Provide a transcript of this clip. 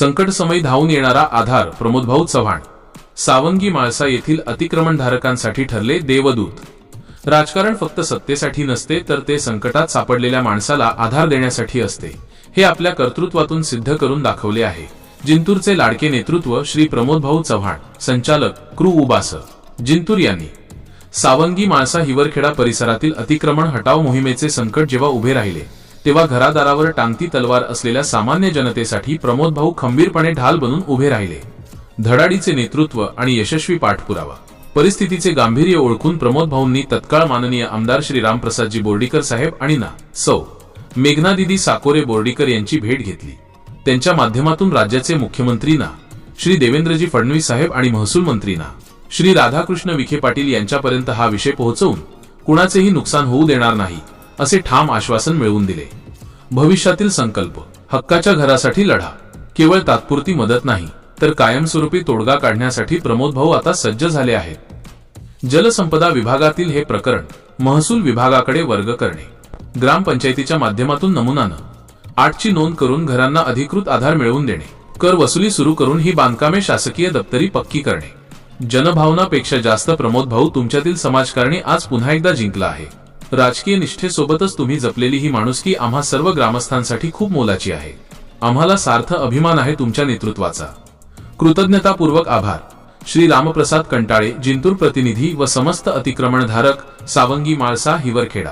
संकटसमयी धावून येणारा आधार प्रमोदभाऊ चव्हाण. सावंगी माळसा येथील अतिक्रमणधारकांसाठी ठरले देवदूत. राजकारण फक्त सत्तेसाठी नसते तर ते संकटात सापडलेल्या माणसाला आधार देण्यासाठी असते. हे आपल्या कर्तृत्वातून सिद्ध करून दाखवले आहे. जिंतूरचे लाडके नेतृत्व श्री प्रमोदभाऊ चव्हाण संचालक क्रू उबास. जिंतूर यांनी सावंगी माळसा हिवरखेडा परिसरातील अतिक्रमण हटाव मोहिमेचे संकट जेव्हा उभे राहिले तेव्हा घरादारावर टांगती तलवार असलेल्या सामान्य जनतेसाठी प्रमोद भाऊ खंबीरपणे ढाल बनून उभे राहिले. धडाडीचे नेतृत्व आणि यशस्वी पाठपुरावा. परिस्थितीचे गांभीर्य ओळखून प्रमोद भाऊंनी तत्काळ माननीय आमदार श्री रामप्रसादजी बोर्डीकर साहेब आणि ना सौ मेघनादिदी साकोरे बोर्डीकर यांची भेट घेतली. त्यांच्या माध्यमातून राज्याचे मुख्यमंत्री ना श्री देवेंद्रजी फडणवीस साहेब आणि महसूल मंत्री ना श्री राधाकृष्ण विखे पाटील यांच्यापर्यंत हा विषय पोहोचवून कुणाचेही नुकसान होऊ देणार नाही असे ठाम आश्वासन मिळवून दिले. भविष्यातील संकल्प हक्काच्या घरासाठी लढा केवळ तात्पुरती मदत नाही तर कायमस्वरूपी तोडगा काढण्यासाठी प्रमोद भाऊ आता सज्ज झाले आहेत. जलसंपदा विभागातील हे प्रकरण महसूल विभागाकडे वर्ग करणे ग्रामपंचायतीच्या माध्यमातून नमुनानं आठची नोंद करून घरांना अधिकृत आधार मिळवून देणे कर वसुली सुरू करून ही बांधकामे शासकीय दप्तरी पक्की करणे. जनभावनापेक्षा जास्त प्रमोद भाऊ तुमच्यातील समाजकारणी आज पुन्हा एकदा जिंकला आहे. राजकीय निष्ठेसोबतच तुम्ही जपलेली ही माणुसकी आम्हा सर्व ग्रामस्थांसाठी खूप मोलाची आहे. आम्हाला सार्थ अभिमान आहे तुमच्या नेतृत्वाचा. कृतज्ञतापूर्वक आभार. श्री रामप्रसाद कंटाळे जिंतूर प्रतिनिधी व समस्त अतिक्रमणधारक सावंगी माळसा हिवरखेडा.